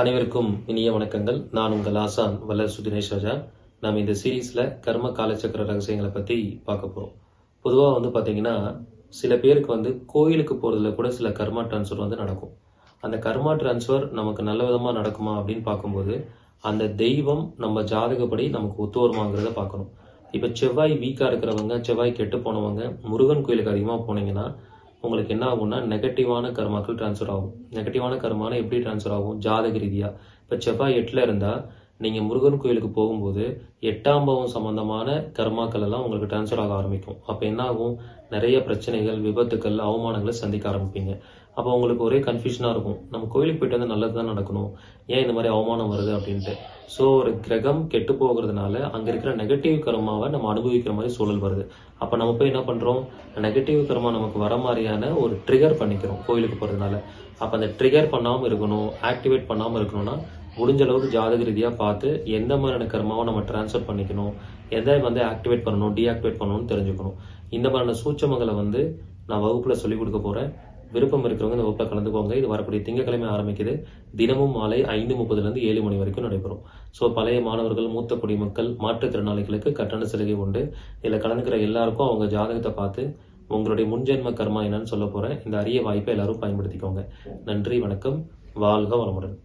அனைவருக்கும் இனிய வணக்கங்கள். நான் உங்கள் ஆசான் வல்லரசு தினேஷ் ராஜா. நாம் இந்த சீரீஸில் கர்ம காலச்சக்கர ரகசியங்களை பற்றி பார்க்க போகிறோம் பொதுவாக வந்து பார்த்தீங்கன்னா சில பேருக்கு வந்து கோயிலுக்கு போகிறதுல கூட சில கர்மா ட்ரான்ஸ்ஃபர் வந்து நடக்கும். அந்த கர்மா ட்ரான்ஸ்ஃபர் நமக்கு நல்ல விதமாக நடக்குமா அப்படின்னு பார்க்கும்போது அந்த தெய்வம் நம்ம ஜாதகப்படி நமக்கு ஒத்து வருமாங்கிறத பார்க்கணும். இப்போ செவ்வாய் வீக்காக இருக்கிறவங்க செவ்வாய் கெட்டு போனவங்க முருகன் கோயிலுக்கு அதிகமாக போனீங்கன்னா உங்களுக்கு என்ன ஆகும்னா நெகட்டிவான கர்மாக்கள் ட்ரான்ஸ்ஃபர் ஆகும். நெகட்டிவான கர்மானா எப்படி ட்ரான்ஸ்ஃபர் ஆகும்? ஜாதக ரீதியாக இப்போ செவ்வாய் எட்டில் இருந்தால் நீங்கள் முருகன் கோயிலுக்கு போகும்போது எட்டாம் பாவம் சம்பந்தமான கர்மாக்கள் எல்லாம் உங்களுக்கு ட்ரான்ஸ்ஃபர் ஆக ஆரம்பிக்கும். அப்போ என்ன ஆகும் நிறைய பிரச்சனைகள் விபத்துக்கள் அவமானங்களை சந்திக்க ஆரம்பிப்பீங்க. அப்போ உங்களுக்கு ஒரே கன்ஃபியூஷனாக இருக்கும். நம்ம கோயிலுக்கு போயிட்டு வந்து நல்லது தான் நடக்கணும். ஏன் இந்த மாதிரி அவமானம் வருது அப்படின்ட்டு. ஸோ ஒரு கிரகம் கெட்டு போகிறதுனால அங்கே இருக்கிற நெகட்டிவ் கர்மாவை நம்ம அனுபவிக்கிற மாதிரி சூழல் வருது. அப்போ நம்ம போய் என்ன பண்ணுறோம் நெகட்டிவ் கர்மா நமக்கு வர மாதிரியான ஒரு ட்ரிகர் பண்ணிக்கிறோம் கோயிலுக்கு போகிறதுனால அப்போ அந்த ட்ரிகர் பண்ணாமல் இருக்கணும் ஆக்டிவேட் பண்ணாமல் இருக்கணும்னா முடிஞ்ச அளவுக்கு ஜாதக ரீதியாக பார்த்து எந்த மாதிரியான கர்மாவை நம்ம டிரான்ஸ்ஃபர் பண்ணிக்கணும் எதை வந்து ஆக்டிவேட் பண்ணணும் டீஆக்டிவேட் பண்ணணும்னு தெரிஞ்சுக்கணும். இந்த மாதிரியான சூட்சமங்களை வந்து நான் வகுப்பில் சொல்லிக் கொடுக்க போகிறேன் விருப்பம் இருக்கிறவங்க இந்த வகுப்பில் கலந்துக்கோங்க. இது வரக்கூடிய திங்கக்கிழமை ஆரம்பிக்குது. தினமும் மாலை ஐந்து முப்பதுலேருந்து ஏழு மணி வரைக்கும் நடைபெறும். ஸோ பழைய மாணவர்கள் மூத்த குடிமக்கள் மாற்றுத்திறனாளிகளுக்கு கட்டண சலுகை உண்டு. இதில் கலந்துக்கிற எல்லாருக்கும் அவங்க ஜாதகத்தை பார்த்து உங்களுடைய முன்ஜென்ம கர்மா என்னன்னு சொல்ல போகிறேன் இந்த அரிய வாய்ப்பை எல்லாரும் பயன்படுத்திக்கோங்க. நன்றி வணக்கம். வாழ்க வளமுடன்.